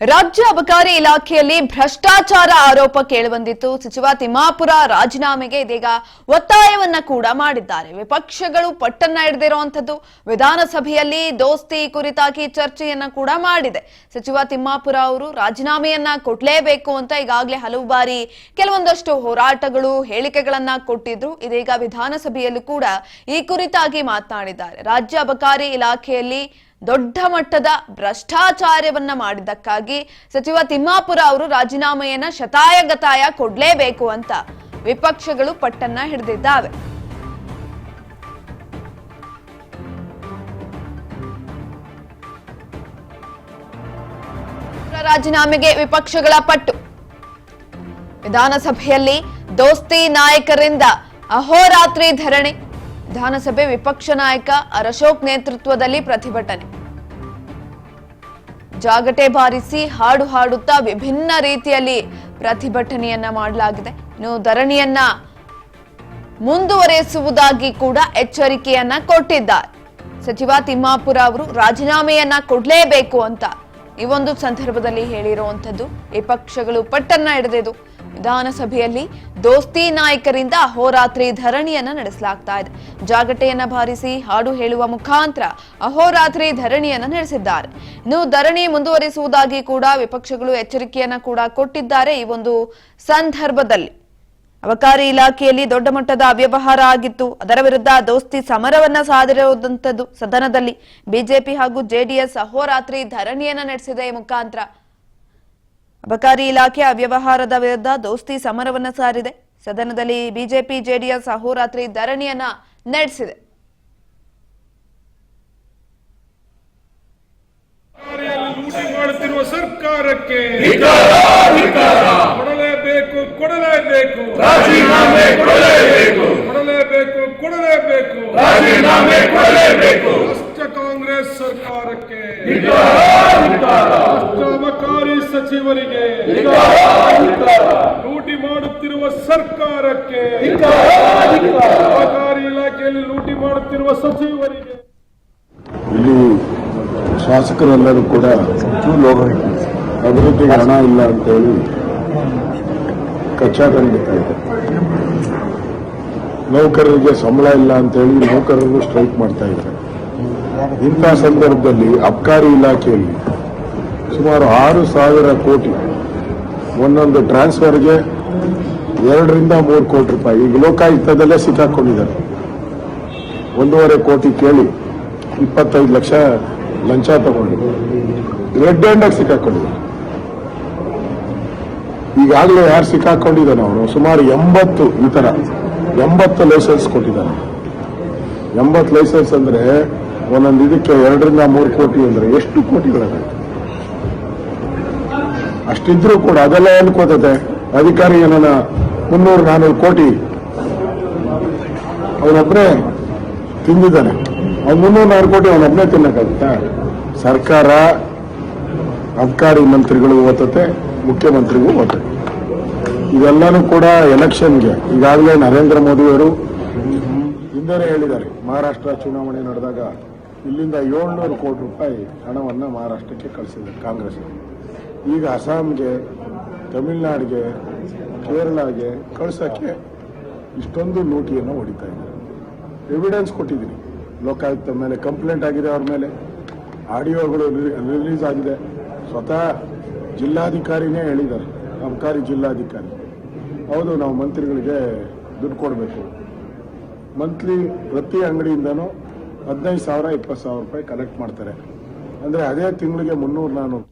ರಾಜ್ಯ ಅಬಕಾರಿ ಇಲಾಖೆಯಲ್ಲಿ ಭ್ರಷ್ಟಾಚಾರ ಆರೋಪ ಕೇಳಿಬಂದಿತ್ತು. ಸಚಿವ ತಿಮ್ಮಾಪುರ ರಾಜೀನಾಮೆಗೆ ಇದೀಗ ಒತ್ತಾಯವನ್ನ ಕೂಡ ಮಾಡಿದ್ದಾರೆ. ವಿಪಕ್ಷಗಳು ಪಟ್ಟನ್ನ ಹಿಡಿದಿರುವಂತದ್ದು ವಿಧಾನಸಭೆಯಲ್ಲಿ ದೋಸ್ತಿ ಕುರಿತಾಗಿ ಚರ್ಚೆಯನ್ನ ಕೂಡ ಮಾಡಿದೆ. ಸಚಿವ ತಿಮ್ಮಾಪುರ ಅವರು ರಾಜೀನಾಮೆಯನ್ನ ಕೊಡ್ಲೇಬೇಕು ಅಂತ ಈಗಾಗಲೇ ಹಲವು ಬಾರಿ ಕೆಲವೊಂದಷ್ಟು ಹೋರಾಟಗಳು, ಹೇಳಿಕೆಗಳನ್ನ ಕೊಟ್ಟಿದ್ರು. ಇದೀಗ ವಿಧಾನಸಭೆಯಲ್ಲೂ ಕೂಡ ಈ ಕುರಿತಾಗಿ ಮಾತನಾಡಿದ್ದಾರೆ. ರಾಜ್ಯ ಅಬಕಾರಿ ಇಲಾಖೆಯಲ್ಲಿ ದೊಡ್ಡ ಮಟ್ಟದ ಭ್ರಷ್ಟಾಚಾರವನ್ನ ಮಾಡಿದ್ದಕ್ಕಾಗಿ ಸಚಿವ ತಿಮ್ಮಾಪುರ ಅವರು ರಾಜೀನಾಮೆಯನ್ನ ಶತಾಯಗತಾಯ ಕೊಡ್ಲೇಬೇಕು ಅಂತ ವಿಪಕ್ಷಗಳು ಪಟ್ಟನ್ನ ಹಿಡಿದಿದ್ದಾವೆ. ರಾಜೀನಾಮೆಗೆ ವಿಪಕ್ಷಗಳ ಪಟ್ಟು. ವಿಧಾನಸಭೆಯಲ್ಲಿ ದೋಸ್ತಿ ನಾಯಕರಿಂದ ಅಹೋರಾತ್ರಿ ಧರಣಿ. ವಿಧಾನಸಭೆ ವಿಪಕ್ಷ ನಾಯಕ ಅರಶೋಕ್ ನೇತೃತ್ವದಲ್ಲಿ ಪ್ರತಿಭಟನೆ. ಜಾಗಟೆ ಬಾರಿಸಿ ಹಾಡು ಹಾಡುತ್ತಾ ವಿಭಿನ್ನ ರೀತಿಯಲ್ಲಿ ಪ್ರತಿಭಟನೆಯನ್ನ ಮಾಡಲಾಗಿದೆ. ಇನ್ನು ಧರಣಿಯನ್ನ ಮುಂದುವರೆಸುವುದಾಗಿ ಕೂಡ ಎಚ್ಚರಿಕೆಯನ್ನ ಕೊಟ್ಟಿದ್ದಾರೆ. ಸಚಿವ ತಿಮ್ಮಾಪುರ ಅವರು ರಾಜೀನಾಮೆಯನ್ನ ಕೊಡಲೇಬೇಕು ಅಂತ ಈ ಒಂದು ಸಂದರ್ಭದಲ್ಲಿ ಹೇಳಿರುವಂತದ್ದು ವಿಪಕ್ಷಗಳು ಪಟ್ಟನ್ನ ಹಿಡಿದಿದ್ದು. ವಿಧಾನಸಭೆಯಲ್ಲಿ ದೋಸ್ತಿ ನಾಯಕರಿಂದ ಅಹೋರಾತ್ರಿ ಧರಣಿಯನ್ನ ನಡೆಸಲಾಗ್ತಾ ಇದೆ. ಜಾಗಟೆಯನ್ನ ಭಾರಿಸಿ ಹಾಡು ಹೇಳುವ ಮುಖಾಂತರ ಅಹೋರಾತ್ರಿ ಧರಣಿಯನ್ನ ನಡೆಸಿದ್ದಾರೆ. ಇನ್ನು ಧರಣಿ ಮುಂದುವರಿಸುವುದಾಗಿ ಕೂಡ ವಿಪಕ್ಷಗಳು ಎಚ್ಚರಿಕೆಯನ್ನ ಕೂಡ ಕೊಟ್ಟಿದ್ದಾರೆ ಈ ಒಂದು ಸಂದರ್ಭದಲ್ಲಿ. ಅಬಕಾರಿ ಇಲಾಖೆಯಲ್ಲಿ ದೊಡ್ಡ ಮಟ್ಟದ ಅವ್ಯವಹಾರ ಆಗಿತ್ತು. ಅದರ ವಿರುದ್ಧ ದೋಸ್ತಿ ಸಮರವನ್ನ ಸಾಧಿರುವಂತದ್ದು ಸದನದಲ್ಲಿ. ಬಿಜೆಪಿ ಹಾಗೂ ಜೆಡಿಎಸ್ ಅಹೋರಾತ್ರಿ ಧರಣಿಯನ್ನ ನಡೆಸಿದೆ ಮುಖಾಂತರ. ಅಬಕಾರಿ ಇಲಾಖೆ ಅವ್ಯವಹಾರದ ವಿರುದ್ಧ ದೋಸ್ತಿ ಸಮರವನ್ನು ಸಾರಿದೆ. ಸದನದಲ್ಲಿ ಬಿಜೆಪಿ ಜೆಡಿಎಸ್ ಅಹೋರಾತ್ರಿ ಧರಣಿಯನ್ನ ನಡೆಸಿದೆ. ಸರ್ಕಾರಕ್ಕೆ ಕೊಡಲೇಬೇಕು ಕೊಡಲೇಬೇಕು ರಾಜೀನಾಮೆ ಕೊಡಲೇಬೇಕು ಕೊಡಲೇಬೇಕು ಕೊಡಲೇಬೇಕು. ರಾಜೀನಾಮೆ ಕೊಡಲೇಬೇಕು. ರಾಷ್ಟ್ರ ಕಾಂಗ್ರೆಸ್ ಸರ್ಕಾರಕ್ಕೆ. ಸಚಿವರಿಗೆ ಲೂಟಿ ಮಾಡುತ್ತಿರುವ ಸರ್ಕಾರಕ್ಕೆ. ಅಬಕಾರಿ ಇಲಾಖೆಯಲ್ಲಿ ಲೂಟಿ ಮಾಡುತ್ತಿರುವ ಸಚಿವರಿಗೆ ಇಲ್ಲಿ ಶಾಸಕರೆಲ್ಲರೂ ಕೂಡ ಅಭಿವೃದ್ಧಿಗೆ ಹಣ ಇಲ್ಲ ಅಂತ ಹೇಳಿ ಕಚ್ಚಾ ಇದೆ ನೌಕರರಿಗೆ ಸಂಬಳ ಇಲ್ಲ ಅಂತ ಹೇಳಿ ನೌಕರರು ಸ್ಟ್ರೈಕ್ ಮಾಡ್ತಾ ಇದ್ದಾರೆ ಇಂಥ ಸಂದರ್ಭದಲ್ಲಿ ಅಬ್ಕಾರಿ ಇಲಾಖೆಯಲ್ಲಿ ಸುಮಾರು ಆರು ಸಾವಿರ ಕೋಟಿ. ಒಂದೊಂದು ಟ್ರಾನ್ಸ್ಫರ್ಗೆ ಎರಡರಿಂದ ಮೂರು ಕೋಟಿ ರೂಪಾಯಿ. ಈಗ ಲೋಕಾಯುಕ್ತದಲ್ಲೇ ಸಿಕ್ಕಾಕೊಂಡಿದ್ದಾರೆ. ಒಂದೂವರೆ ಕೋಟಿ ಕೇಳಿ ಇಪ್ಪತ್ತೈದು ಲಕ್ಷ ಲಂಚ ತಗೊಂಡು ರೆಡ್ ಹ್ಯಾಂಡಾಗಿ ಸಿಕ್ಕಾಕೊಂಡಿದ್ದಾರೆ. ಈಗಾಗಲೇ ಯಾರು ಸಿಕ್ಕಾಕೊಂಡಿದ್ದಾನೆ ಅವನು? ಸುಮಾರು ಎಂಬತ್ತು ಈ ಥರ ಎಂಬತ್ತು ಲೈಸೆನ್ಸ್ ಕೊಟ್ಟಿದ್ದಾನೆ. ಎಂಬತ್ತು ಲೈಸೆನ್ಸ್ ಅಂದ್ರೆ ಒಂದೊಂದು ಇದಕ್ಕೆ ಎರಡರಿಂದ ಮೂರು ಕೋಟಿ ಅಂದ್ರೆ ಎಷ್ಟು ಕೋಟಿಗಳಾಗುತ್ತೆ ಅಷ್ಟಿದ್ರೂ ಕೂಡ ಅದೆಲ್ಲ ಅನ್ಕೋತದೆ ಅಧಿಕಾರಿ ಏನನ್ನ ಮುನ್ನೂರು ನಾನೂರು ಕೋಟಿ ಅವನೊಬ್ಬನೇ ತಿಂದಿದ್ದಾನೆ ಅವ್ನು ಮುನ್ನೂರು ನಾಲ್ಕು ಕೋಟಿ ಅವನೊಬ್ಬನೇ ತಿನ್ನಕ್ಕಾಗುತ್ತಾ? ಸರ್ಕಾರ ಅಧಿಕಾರಿ ಮಂತ್ರಿಗಳು ಓದ್ತತೆ ಮುಖ್ಯಮಂತ್ರಿಗೂ ಓದ್ತದೆ ಇದೆಲ್ಲನೂ ಕೂಡ ಎಲೆಕ್ಷನ್ಗೆ ಈಗಾಗಲೇ ನರೇಂದ್ರ ಮೋದಿಯವರು ಹಿಂದೆ ಹೇಳಿದ್ದಾರೆ, ಮಹಾರಾಷ್ಟ್ರ ಚುನಾವಣೆ ನಡೆದಾಗ ಇಲ್ಲಿಂದ ಏಳ್ನೂರು ಕೋಟಿ ರೂಪಾಯಿ ಹಣವನ್ನು ಮಹಾರಾಷ್ಟ್ರಕ್ಕೆ ಕಳಿಸಿದ್ದಾರೆ ಕಾಂಗ್ರೆಸ್ ಈಗ ಅಸ್ಸಾಂಗೆ, ತಮಿಳುನಾಡಿಗೆ, ಕೇರಳಗೆ ಕಳ್ಸೋಕ್ಕೆ ಇಷ್ಟೊಂದು ಲೂಟಿಯನ್ನು ಹೊಡಿತಾ ಇದ್ದಾರೆ ಎವಿಡೆನ್ಸ್ ಕೊಟ್ಟಿದ್ದೀನಿ. ಲೋಕಾಯುಕ್ತ ಮೇಲೆ ಕಂಪ್ಲೇಂಟ್ ಆಗಿದೆ ಅವ್ರ ಮೇಲೆ. ಆಡಿಯೋಗಳು ರಿಲೀಸ್ ಆಗಿದೆ. ಸ್ವತಃ ಜಿಲ್ಲಾಧಿಕಾರಿನೇ ಹೇಳಿದ್ದಾರೆ. ಅಬಕಾರಿ ಜಿಲ್ಲಾಧಿಕಾರಿ. ಹೌದು, ನಾವು ಮಂತ್ರಿಗಳಿಗೆ ದುಡ್ಡು ಕೊಡಬೇಕು. ಮಂತ್ಲಿ ಪ್ರತಿ ಅಂಗಡಿಯಿಂದನೂ ಹದಿನೈದು ಸಾವಿರ, ಇಪ್ಪತ್ತು ಸಾವಿರ ರೂಪಾಯಿ ಕಲೆಕ್ಟ್ ಮಾಡ್ತಾರೆ. ಅಂದರೆ ಅದೇ ತಿಂಗಳಿಗೆ ಮುನ್ನೂರು ನಾನ್ನೂರು